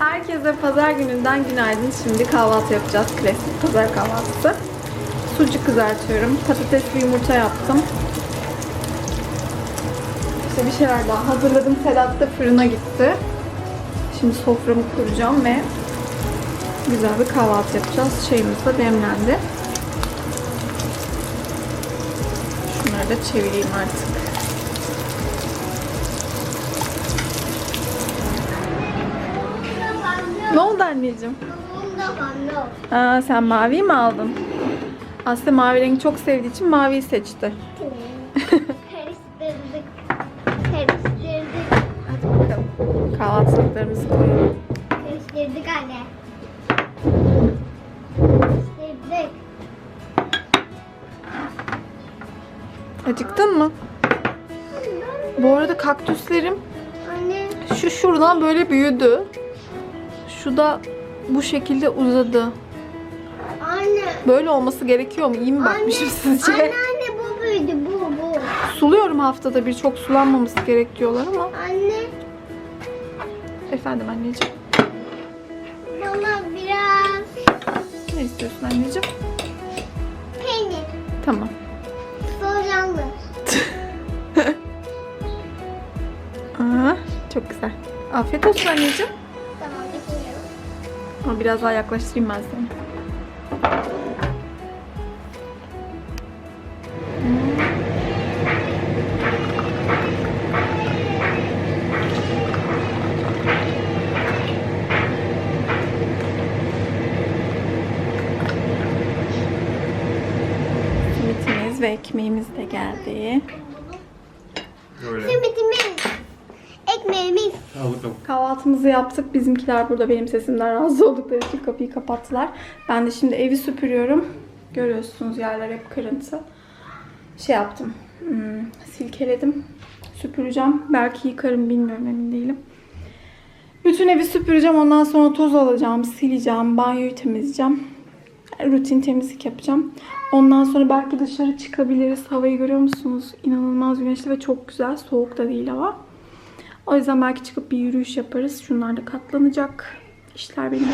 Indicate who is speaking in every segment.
Speaker 1: Herkese pazar gününden günaydın. Şimdi kahvaltı yapacağız. Klasik pazar kahvaltısı. Sucuk kızartıyorum. Patatesli yumurta yaptım. İşte bir şeyler daha hazırladım. Sedat da fırına gitti. Şimdi soframı kuracağım ve güzel bir kahvaltı yapacağız. Çayımız da demlendi. Şunları da çevireyim artık. Ne oldu anneciğim? Aa, sen mavi mi aldın? Aslı mavi rengi çok sevdiği için maviyi seçti.
Speaker 2: Karıştırdık. Karıştırdık.
Speaker 1: Hadi bakalım. Kahvaltılıklarımızı koyalım.
Speaker 2: Karıştırdık anne. Karıştırdık.
Speaker 1: Acıktın mı? Bu arada kaktüslerim
Speaker 2: Anne.
Speaker 1: şu şuradan böyle büyüdü. Şu da bu şekilde uzadı.
Speaker 2: Anne.
Speaker 1: Böyle olması gerekiyor mu? İyi mi bakmışım sizce?
Speaker 2: Anne anne bu büyüdü bu bu.
Speaker 1: Suluyorum haftada bir. Çok sulanmaması gerek diyorlar ama.
Speaker 2: Anne
Speaker 1: Efendim anneciğim.
Speaker 2: bana biraz
Speaker 1: Ne istiyorsun anneciğim?
Speaker 2: peynir.
Speaker 1: Tamam.
Speaker 2: Soğanlı.
Speaker 1: Aa, çok güzel. Afiyet olsun anneciğim. Ama biraz daha yaklaştırayım ben seni. Ve ekmeğimiz de geldi.
Speaker 3: Böyle.
Speaker 2: Simitimiz. Ekmeğimiz.
Speaker 3: Al bakalım.
Speaker 1: Kahvaltımızı yaptık. Bizimkiler burada benim sesimden rahatsız oldukları için kapıyı kapattılar. Ben de şimdi evi süpürüyorum. Görüyorsunuz yerler hep kırıntı. Şey yaptım. hmm, silkeledim. Süpüreceğim. Belki yıkarım bilmiyorum emin değilim. Bütün evi süpüreceğim. Ondan sonra toz alacağım, sileceğim, banyoyu temizleyeceğim. Rutin temizlik yapacağım. Ondan sonra belki dışarı çıkabiliriz. Havayı görüyor musunuz? İnanılmaz güneşli ve çok güzel. Soğuk da değil hava. O yüzden belki çıkıp bir yürüyüş yaparız. Şunlar da katlanacak. İşler benim.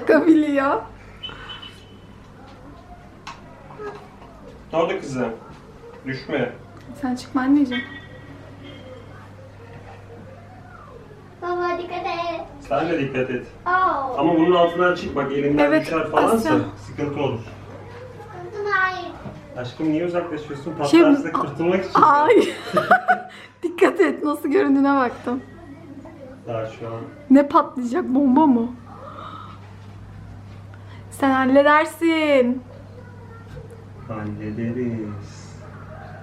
Speaker 1: Takabiliyor.
Speaker 3: Orada kızım. Düşme.
Speaker 1: Sen çıkma anneciğim.
Speaker 2: Baba dikkat et.
Speaker 3: Sen de dikkat et.
Speaker 2: Oh.
Speaker 3: Ama bunun altından çık bak elinden
Speaker 1: Evet,
Speaker 3: düşer falansa
Speaker 1: Asya.
Speaker 3: sıkıntı olur.
Speaker 2: Hayır.
Speaker 3: Aşkım niye uzaklaşıyorsun?
Speaker 1: Şey-
Speaker 3: Patlarsa kurtulmak için.
Speaker 1: Ay. Dikkat et nasıl göründüğüne baktım.
Speaker 3: Daha şu an.
Speaker 1: Ne patlayacak bomba mı? Sen halledersin.
Speaker 3: Hallederiz.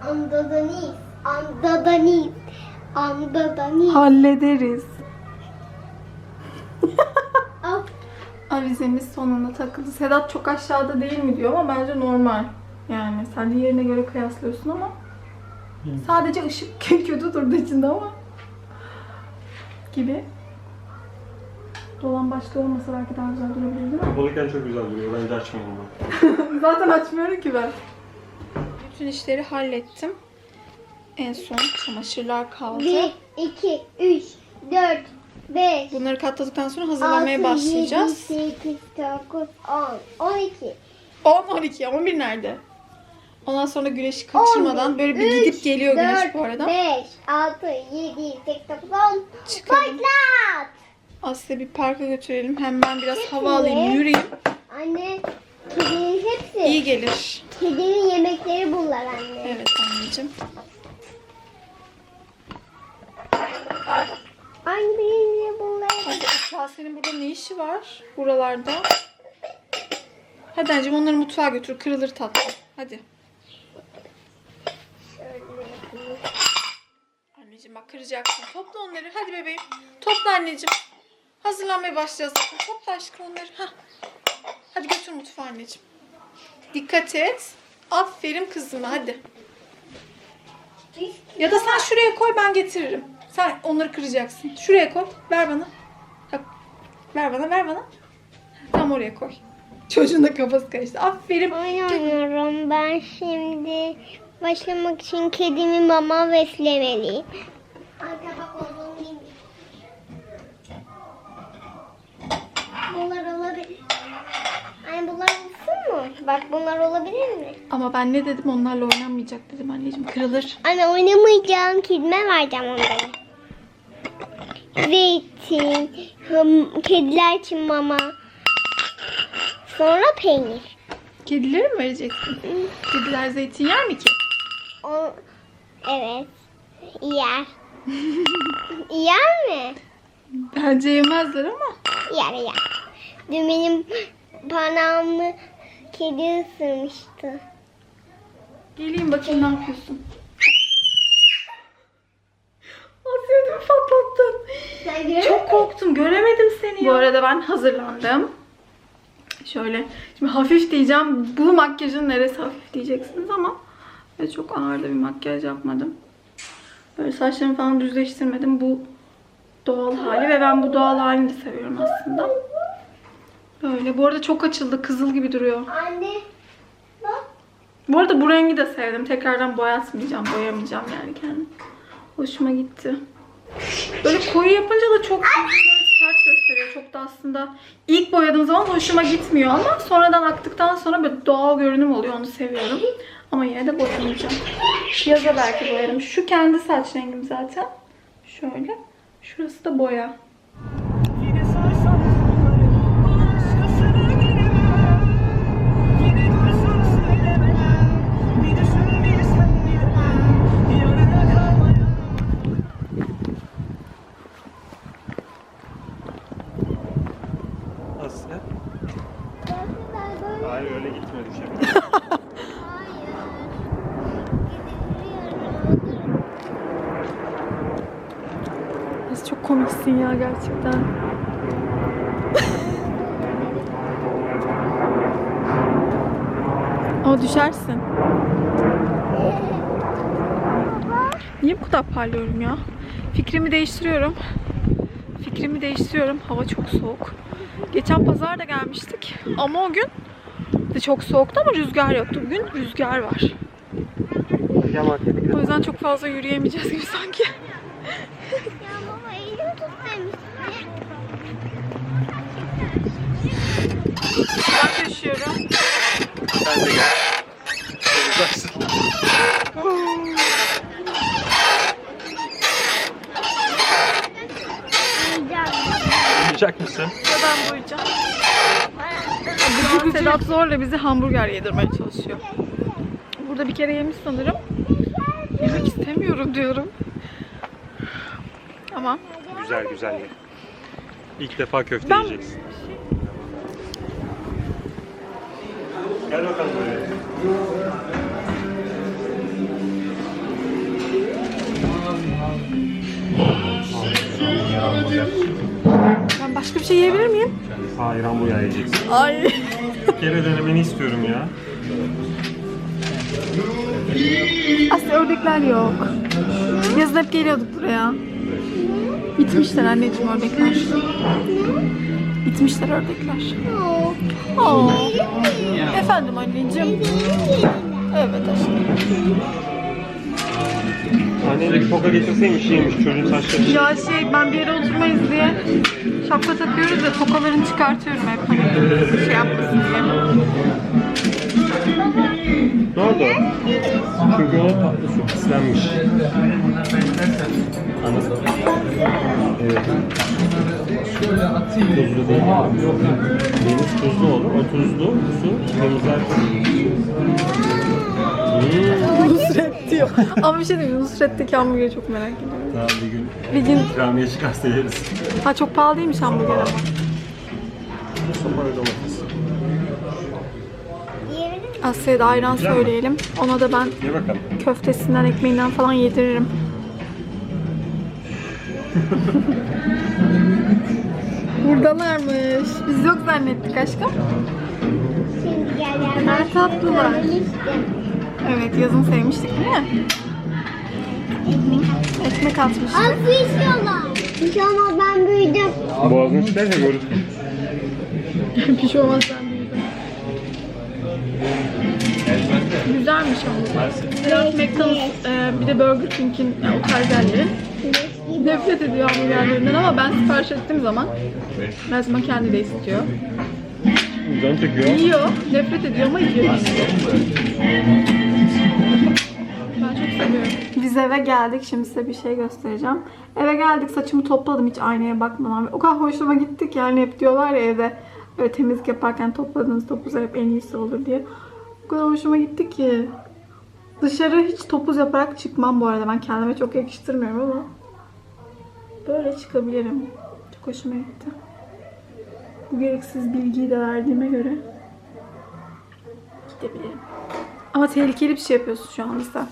Speaker 2: Andadanis. Andadanis. Andadanis.
Speaker 1: Hallederiz.
Speaker 2: Al.
Speaker 1: Avizemiz sonunda takıldı. Sedat çok aşağıda değil mi diyor ama bence normal. Yani sen de yerine göre kıyaslıyorsun ama sadece ışık kötü durduğu için de ama gibi. Dolan başlı olmasa belki daha güzel durabilirdi ama
Speaker 3: Kapalıyken çok güzel duruyor. Bence açmayalım bunu.
Speaker 1: zaten açmıyorum ki ben. Bütün işleri hallettim. En son çamaşırlar kaldı.
Speaker 2: 1, 2, 3, 4, 5,
Speaker 1: Bunları katladıktan sonra
Speaker 2: 6,
Speaker 1: hazırlamaya
Speaker 2: 7,
Speaker 1: başlayacağız.
Speaker 2: 8, 9, 10, 12.
Speaker 1: 10, 12, 11 nerede? Ondan sonra güneşi kaçırmadan böyle bir gidip geliyor güneş bu arada.
Speaker 2: 5, 6, 7, 8, 9, 10.
Speaker 1: Çıkalım.
Speaker 2: Başlat.
Speaker 1: Aslı'yı bir parka götürelim. Hem ben biraz hava alayım, yürüyeyim.
Speaker 2: Anne, kedinin hepsi.
Speaker 1: İyi gelir.
Speaker 2: Kedinin yemekleri bunlar anne.
Speaker 1: Evet anneciğim.
Speaker 2: Aynı birinci bunları.
Speaker 1: Hadi kasenin burada ne işi var? Buralarda. Hadi anneciğim onları mutfağa götür. Kırılır tatlı. Hadi. Anneciğim bak kıracaksın. Topla onları. Hadi bebeğim. Topla anneciğim. Hazırlanmaya başlayacağız. Topla aşkım onları. Hah. Hadi götür mutfağa anneciğim. Dikkat et. Aferin kızıma hadi. Ya da sen şuraya koy ben getiririm. Sen onları kıracaksın. Şuraya koy. Ver bana. Ver bana ver bana. Tam oraya koy. Çocuğun da kafası karıştı. Aferin.
Speaker 2: Oynuyorum ben şimdi. Başlamak için kedimi mama beslemeliyim. Arka bak oğlum gibi. Bunlar olabilir. Ay bunlar olsun mu? Bak bunlar olabilir mi?
Speaker 1: Ama ben ne dedim onlarla oynanmayacak dedim anneciğim. Kırılır.
Speaker 2: Anne oynamayacağım. Kedime vereceğim onları. Zeytin, hım, kediler için mama. Sonra peynir.
Speaker 1: Kedilere mi vereceksin? Kediler zeytin yer mi ki?
Speaker 2: O, evet. Yer. yer mi?
Speaker 1: Bence yemezler ama.
Speaker 2: Yer yer. Dün benim parmağımı kedi ısırmıştı.
Speaker 1: Geleyim bakayım ne yapıyorsun. Ödümü patlattın. Çok korktum. Göremedim seni. Bu arada ben hazırlandım. Şöyle. Şimdi hafif diyeceğim. Bu makyajın neresi hafif diyeceksiniz ama böyle çok ağır da bir makyaj yapmadım. Böyle saçlarımı falan düzleştirmedim. Bu doğal hali ve ben bu doğal halini de seviyorum aslında. Böyle. Bu arada çok açıldı. Kızıl gibi duruyor.
Speaker 2: Anne. Bak.
Speaker 1: Bu arada bu rengi de sevdim. Tekrardan boyatmayacağım, boyamayacağım yani kendim. Hoşuma gitti. Böyle koyu yapınca da çok sert gösteriyor. Çok da aslında ilk boyadığım zaman hoşuma gitmiyor ama sonradan aktıktan sonra böyle doğal görünüm oluyor. Onu seviyorum. Ama yine de boyamayacağım. Yaza belki boyarım. Şu kendi saç rengim zaten. Şöyle. Şurası da boya.
Speaker 2: Böyle
Speaker 3: Hayır öyle gitme düşebilir.
Speaker 1: Nasıl çok komiksin ya gerçekten. O düşersin. Niye bu kadar parlıyorum ya? Fikrimi değiştiriyorum. Fikrimi değiştiriyorum. Hava çok soğuk. Geçen pazar da gelmiştik. Ama o gün de çok soğuktu ama rüzgar yoktu. Bugün rüzgar var. O yüzden çok fazla yürüyemeyeceğiz gibi sanki.
Speaker 2: Ya baba elimi tut demişti.
Speaker 1: Ben taşıyorum.
Speaker 3: Sen de gel. Olacaksın. Yiyecek misin?
Speaker 1: Ben boyayacağım. Bugün Sedat zorla bizi hamburger yedirmeye çalışıyor. Burada bir kere yemiş sanırım. Yemek istemiyorum diyorum. Ama
Speaker 3: Güzel güzel ye. İlk defa köfte
Speaker 1: Ben-
Speaker 3: yiyeceksin. Gel bakalım buraya.
Speaker 1: Başka bir şey yiyebilir miyim?
Speaker 3: Hayır hamburger yiyeceksin.
Speaker 1: Ay.
Speaker 3: Kere denemeni istiyorum ya.
Speaker 1: Aslında ördekler yok. Yazın hep geliyorduk buraya. Bitmişler anneciğim ördekler. Bitmişler ördekler. Oo. Efendim anneciğim. Evet aşkım.
Speaker 3: Annene bir toka getirseymiş iyiymiş çocuğun saçları.
Speaker 1: Ya şey ben bir yere oturmayız diye şapka takıyoruz da tokalarını çıkartıyorum hep hani şey yapmasın diye.
Speaker 3: Ne oldu? Çünkü o tatlı su pislenmiş. Anladın mı? Evet. Tuzlu değil. Deniz tuzlu olur. O tuzlu su temizler. Hmm.
Speaker 1: Nusret diyor. Ama bir şey diyeyim Nusret'teki hamburgeri çok merak ediyorum.
Speaker 3: Tamam bir gün
Speaker 1: Bir gün
Speaker 3: ikramiye çıkarsa yeriz.
Speaker 1: ha çok pahalı değilmiş hamburger ama.
Speaker 3: Sopa ve domates.
Speaker 2: Yiyebilir miyim?
Speaker 1: Asya'ya da ayran söyleyelim. Ona da ben
Speaker 3: Ye bakalım.
Speaker 1: köftesinden, ekmeğinden falan yediririm. Buradalarmış. Biz yok zannettik aşkım.
Speaker 2: Şimdi gel gel. Ben
Speaker 1: tatlılar.
Speaker 2: söylemiştim.
Speaker 1: Evet yazın sevmiştik değil mi? Ekmek atmış.
Speaker 2: Al su içiyorlar. Bir şey olmaz ben büyüdüm.
Speaker 3: Boğazını çilerse görürsün.
Speaker 1: bir şey olmaz ben büyüdüm. Güzelmiş ama. Biraz McDonald's, e, bir de Burger King'in yani o tarz yerleri. Nefret ediyor hamburgerlerinden ama ben sipariş ettiğim zaman her zaman kendi de istiyor.
Speaker 3: Can çekiyor.
Speaker 1: Yiyor, nefret ediyor ama yiyor. Biz eve geldik. Şimdi size bir şey göstereceğim. Eve geldik. Saçımı topladım hiç aynaya bakmadan. O kadar hoşuma gittik yani hep diyorlar ya evde böyle temizlik yaparken topladığınız topuzlar hep en iyisi olur diye. O kadar hoşuma gitti ki. Dışarı hiç topuz yaparak çıkmam bu arada. Ben kendime çok yakıştırmıyorum ama böyle çıkabilirim. Çok hoşuma gitti. Bu gereksiz bilgiyi de verdiğime göre gidebilirim. Ama tehlikeli bir şey yapıyorsun şu sen.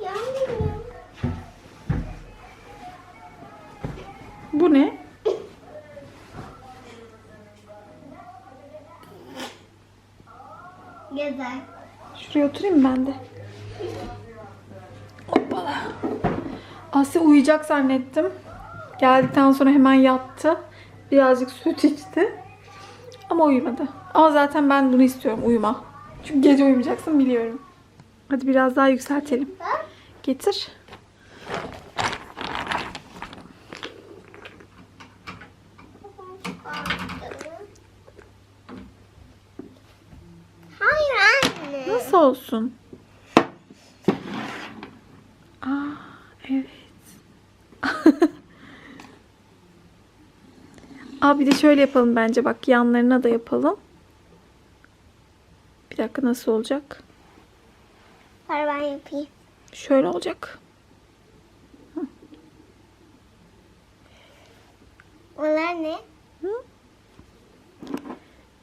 Speaker 2: Yanmıyor.
Speaker 1: Bu ne?
Speaker 2: Güzel.
Speaker 1: Şuraya oturayım ben de? Hoppala. Asya uyuyacak zannettim. Geldikten sonra hemen yattı. Birazcık süt içti. Ama uyumadı. Ama zaten ben bunu istiyorum uyuma. Çünkü gece uyumayacaksın biliyorum. Hadi biraz daha yükseltelim. Getir.
Speaker 2: Hayır anne.
Speaker 1: Nasıl olsun? Aa, evet. Aa bir de şöyle yapalım bence bak yanlarına da yapalım. Bir dakika nasıl olacak?
Speaker 2: Ver ben yapayım.
Speaker 1: Şöyle olacak.
Speaker 2: Onlar ne?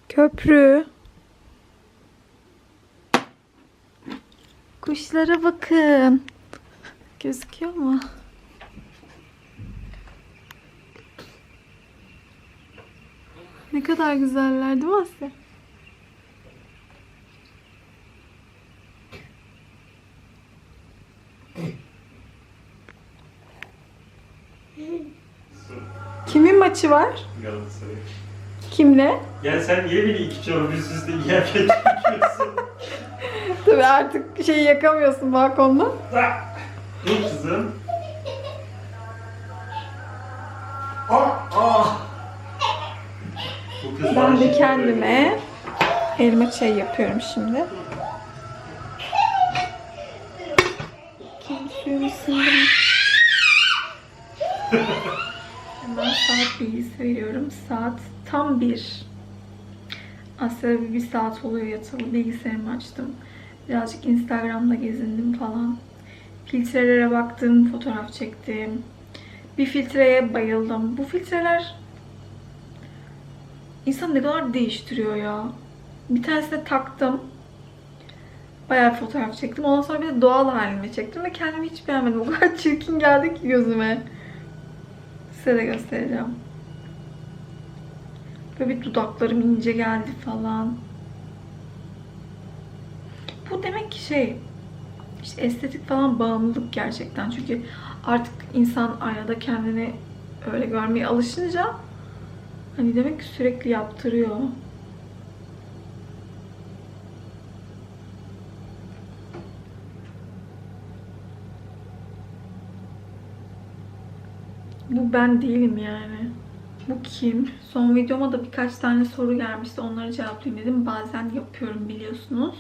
Speaker 1: Köprü. Kuşlara bakın. Gözüküyor mu? Ne kadar güzeller değil mi Asya? Kimin maçı var?
Speaker 3: Galatasaray.
Speaker 1: Kimle?
Speaker 3: Ya sen niye beni iki çorba üst üste yerken çekiyorsun?
Speaker 1: Tabii artık şeyi yakamıyorsun balkonda.
Speaker 3: Dur kızım. Ah, ah. Bu kız
Speaker 1: Ben de kendime elma çay yapıyorum şimdi. Kendi suyumu ısındım. Saat bilgisi veriyorum. Saat tam bir. Aslında bir, saat oluyor yatalı. Bilgisayarımı açtım. Birazcık Instagram'da gezindim falan. Filtrelere baktım, fotoğraf çektim. Bir filtreye bayıldım. Bu filtreler İnsan ne kadar değiştiriyor ya. Bir tanesine taktım. Bayağı fotoğraf çektim. Ondan sonra bir de doğal halime çektim ve kendimi hiç beğenmedim. O kadar çirkin geldi ki gözüme. Size de göstereceğim. Böyle bir dudaklarım ince geldi falan. Bu demek ki şey işte estetik falan bağımlılık gerçekten. Çünkü artık insan aynada kendini öyle görmeye alışınca Hani demek ki sürekli yaptırıyor. Ben değilim yani. Bu kim? Son videoma da birkaç tane soru gelmişti. Onları cevaplayayım dedim. Bazen yapıyorum biliyorsunuz.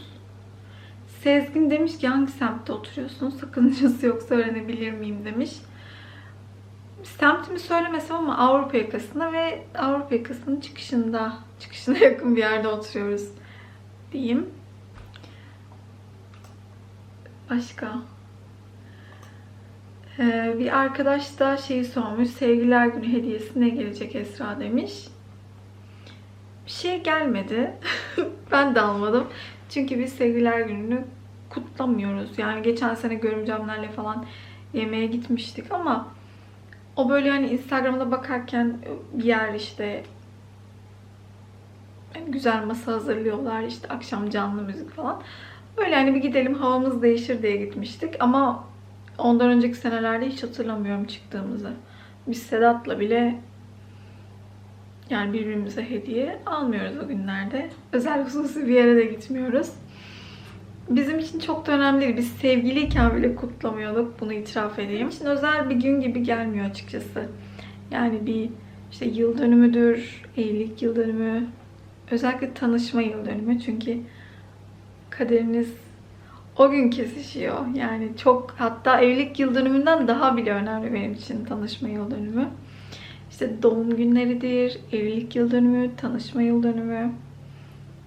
Speaker 1: Sezgin demiş ki hangi semtte oturuyorsunuz? Sakıncası yoksa öğrenebilir miyim demiş semtimi söylemesem ama Avrupa yakasında ve Avrupa yakasının çıkışında, çıkışına yakın bir yerde oturuyoruz diyeyim. Başka. Ee, bir arkadaş da şeyi sormuş. Sevgililer günü hediyesi ne gelecek Esra demiş. Bir şey gelmedi. ben de almadım. Çünkü biz sevgililer gününü kutlamıyoruz. Yani geçen sene görümcemlerle falan yemeğe gitmiştik ama o böyle hani Instagram'da bakarken bir yer işte yani güzel masa hazırlıyorlar işte akşam canlı müzik falan. Böyle hani bir gidelim havamız değişir diye gitmiştik ama ondan önceki senelerde hiç hatırlamıyorum çıktığımızı. Biz Sedat'la bile yani birbirimize hediye almıyoruz o günlerde. Özel hususi bir yere de gitmiyoruz. Bizim için çok da önemli değil. Biz sevgiliyken bile kutlamıyorduk. Bunu itiraf edeyim. için özel bir gün gibi gelmiyor açıkçası. Yani bir işte yıl dönümüdür, evlilik yıl dönümü, özellikle tanışma yıl dönümü. Çünkü kaderiniz o gün kesişiyor. Yani çok hatta evlilik yıl dönümünden daha bile önemli benim için tanışma yıl dönümü. İşte doğum günleridir, evlilik yıl dönümü, tanışma yıl dönümü.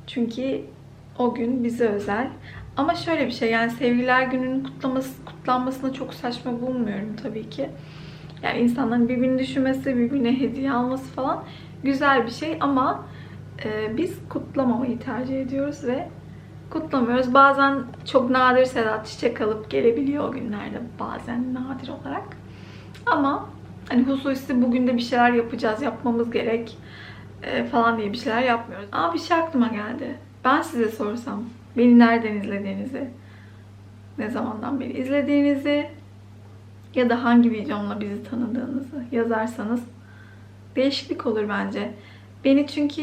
Speaker 1: Çünkü o gün bize özel. Ama şöyle bir şey yani sevgililer gününün kutlaması, kutlanmasını çok saçma bulmuyorum tabii ki. Yani insanların birbirini düşünmesi, birbirine hediye alması falan güzel bir şey ama e, biz kutlamamayı tercih ediyoruz ve kutlamıyoruz. Bazen çok nadir Sedat çiçek alıp gelebiliyor o günlerde. Bazen nadir olarak. Ama hani hususi bugün de bir şeyler yapacağız, yapmamız gerek e, falan diye bir şeyler yapmıyoruz. Aa bir şey aklıma geldi. Ben size sorsam beni nereden izlediğinizi, ne zamandan beri izlediğinizi ya da hangi videomla bizi tanıdığınızı yazarsanız değişiklik olur bence. Beni çünkü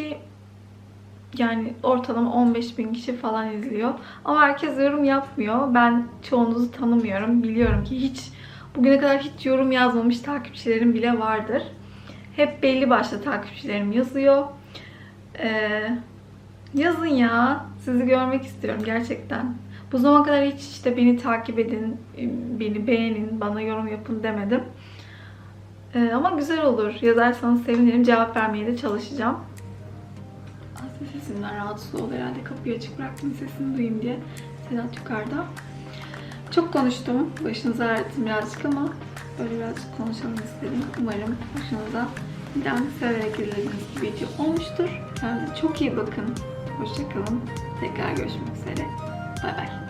Speaker 1: yani ortalama 15 bin kişi falan izliyor. Ama herkes yorum yapmıyor. Ben çoğunuzu tanımıyorum. Biliyorum ki hiç bugüne kadar hiç yorum yazmamış takipçilerim bile vardır. Hep belli başlı takipçilerim yazıyor. Ee, yazın ya. Sizi görmek istiyorum gerçekten. Bu zamana kadar hiç işte beni takip edin, beni beğenin, bana yorum yapın demedim. Ee, ama güzel olur. Yazarsanız sevinirim. Cevap vermeye de çalışacağım. Sesimden rahatsız oldu herhalde. Kapıyı açık bıraktım sesini duyayım diye. Sedat yukarıda. Çok konuştum. Başınızı ağrıttım birazcık ama böyle birazcık konuşalım istedim. Umarım hoşunuza giden severek izlediğiniz bir video olmuştur. Kendinize çok iyi bakın. Hoşçakalın. Tekrar görüşmek üzere. Bay bay.